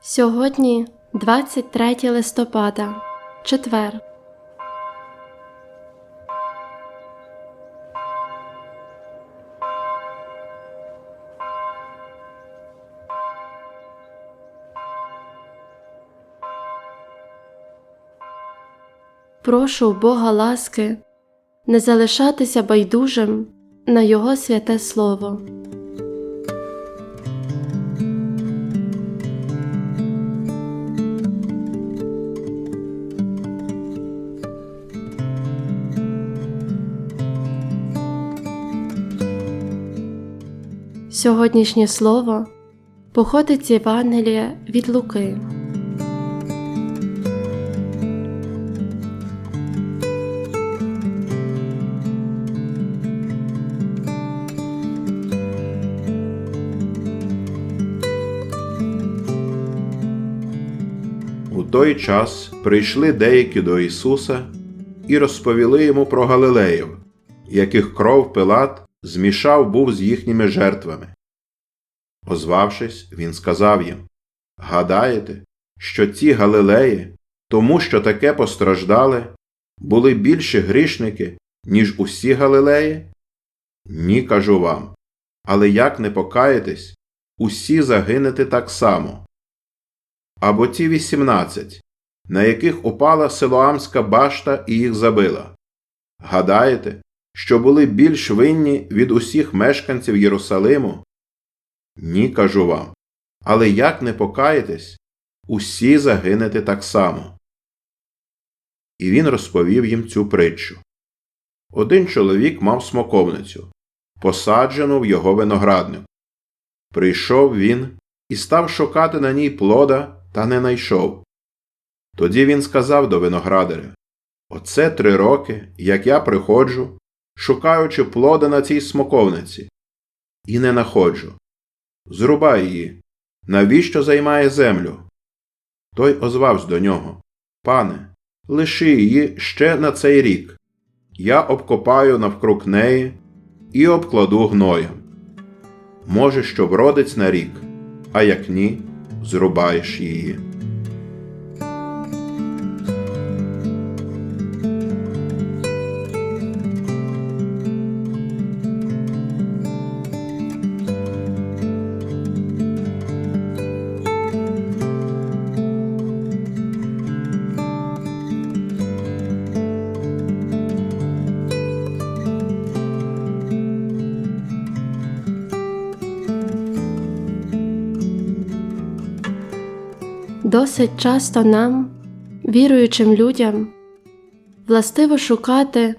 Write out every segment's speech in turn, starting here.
Сьогодні 23 листопада, четвер. Прошу Бога ласки не залишатися байдужим на Його святе Слово. Сьогоднішнє слово походить з Євангелія від Луки. У той час прийшли деякі до Ісуса і розповіли йому про Галилеїв, яких кров Пилат змішав був з їхніми жертвами. Озвавшись, він сказав їм Гадаєте, що ці Галилеї, тому що таке постраждали, були більші грішники, ніж усі Галилеї? Ні, кажу вам. Але як не покаєтесь, усі загинете так само. Або ті вісімнадцять, на яких упала Силоамська башта і їх забила. Гадаєте, що були більш винні від усіх мешканців Єрусалиму? Ні, кажу вам. Але як не покаєтесь, усі загинете так само. І він розповів їм цю притчу. Один чоловік мав смоковницю, посаджену в його виноградник. Прийшов він і став шукати на ній плода та не найшов. Тоді він сказав до виноградаря Оце три роки, як я приходжу, шукаючи плода на цій смоковниці, і не находжу. Зрубай її. Навіщо займає землю? Той озвався до нього Пане, лиши її ще на цей рік. Я обкопаю навкруг неї і обкладу гноєм. Може, що вродить на рік, а як ні, зрубаєш її. Досить часто нам, віруючим людям, властиво шукати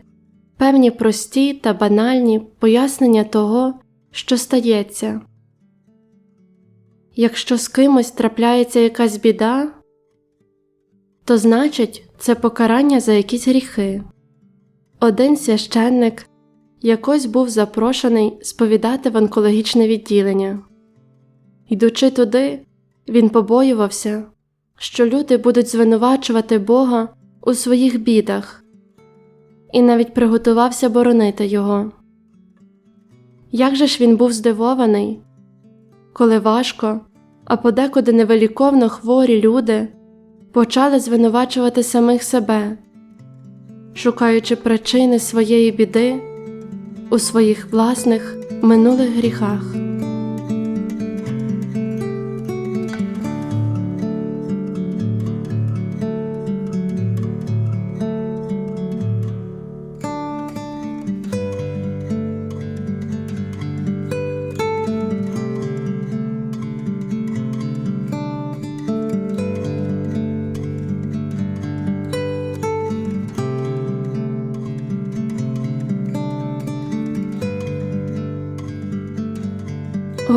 певні прості та банальні пояснення того, що стається. Якщо з кимось трапляється якась біда, то значить це покарання за якісь гріхи. Один священник якось був запрошений сповідати в онкологічне відділення. Йдучи туди, він побоювався, що люди будуть звинувачувати Бога у своїх бідах, і навіть приготувався боронити його. Як же ж він був здивований, коли важко, а подекуди невеликовно хворі люди почали звинувачувати самих себе, шукаючи причини своєї біди у своїх власних минулих гріхах.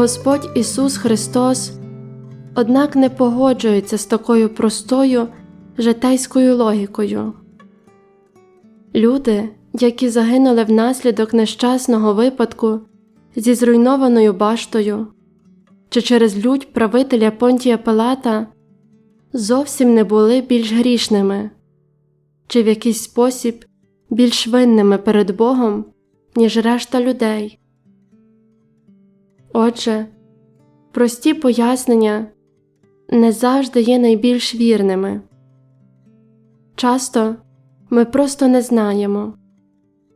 Господь Ісус Христос, однак не погоджується з такою простою житейською логікою. Люди, які загинули внаслідок нещасного випадку зі зруйнованою баштою чи через лють правителя Понтія Пилата, зовсім не були більш грішними чи в якийсь спосіб більш винними перед Богом, ніж решта людей. Отже, прості пояснення не завжди є найбільш вірними. Часто ми просто не знаємо,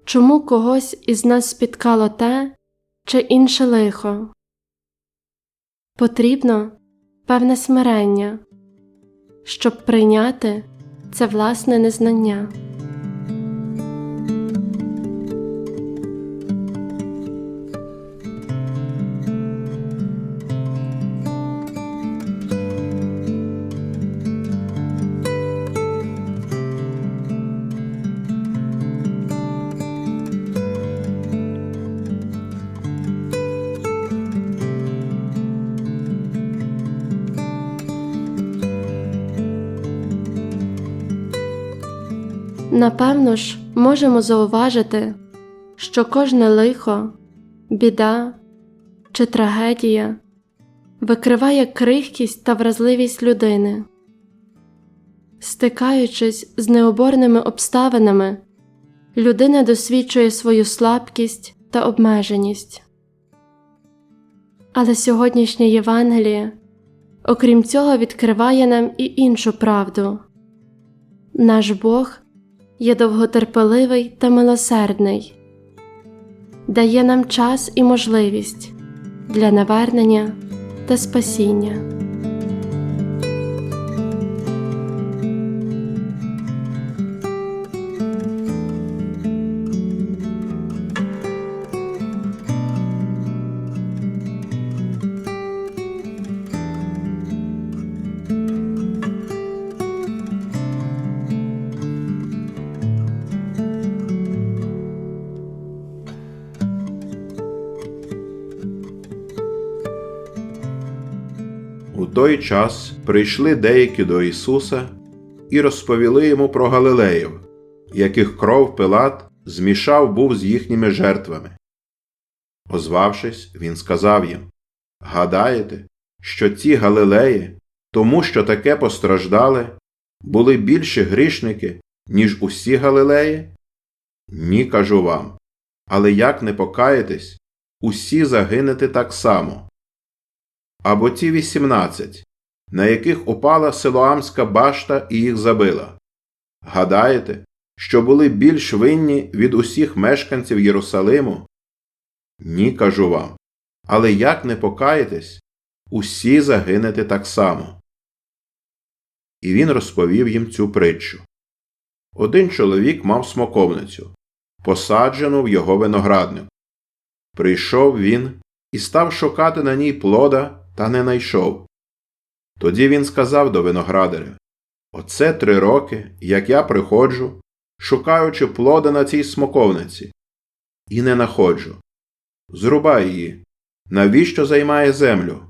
чому когось із нас спіткало те чи інше лихо. Потрібно певне смирення, щоб прийняти це власне незнання. Напевно ж, можемо зауважити, що кожне лихо, біда чи трагедія викриває крихкість та вразливість людини. Стикаючись з необорними обставинами, людина досвідчує свою слабкість та обмеженість. Але сьогоднішнє Євангеліє, окрім цього, відкриває нам і іншу правду наш Бог є довготерпеливий та милосердний, дає нам час і можливість для навернення та спасіння. У той час прийшли деякі до Ісуса і розповіли йому про Галилеїв, яких кров Пилат змішав був з їхніми жертвами. Озвавшись, він сказав їм Гадаєте, що ці Галилеї, тому що таке постраждали, були більші грішники, ніж усі Галилеї? Ні, кажу вам. Але як не покаєтесь, усі загинете так само. Або ті вісімнадцять, на яких упала Силоамська башта і їх забила. Гадаєте, що були більш винні від усіх мешканців Єрусалиму? Ні, кажу вам. Але як не покаєтесь, усі загинете так само. І він розповів їм цю притчу. Один чоловік мав смоковницю, посаджену в його виноградник. Прийшов він і став шукати на ній плода та не найшов. Тоді він сказав до виноградаря Оце три роки, як я приходжу, шукаючи плода на цій смоковниці, і не находжу. Зрубай її. Навіщо займає землю?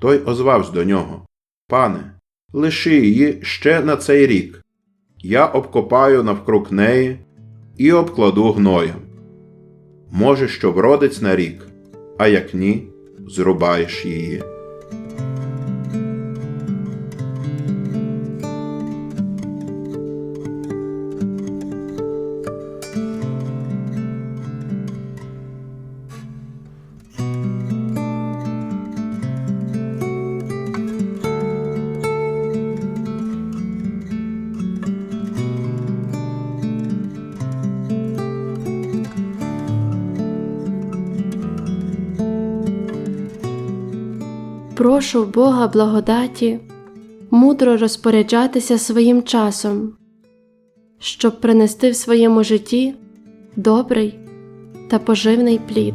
Той озвався до нього Пане, лиши її ще на цей рік. Я обкопаю навкруг неї і обкладу гноєм. Може, що вродить на рік, а як ні, зрубаєш її. Прошу Бога благодаті мудро розпоряджатися своїм часом, щоб принести в своєму житті добрий та поживний плід.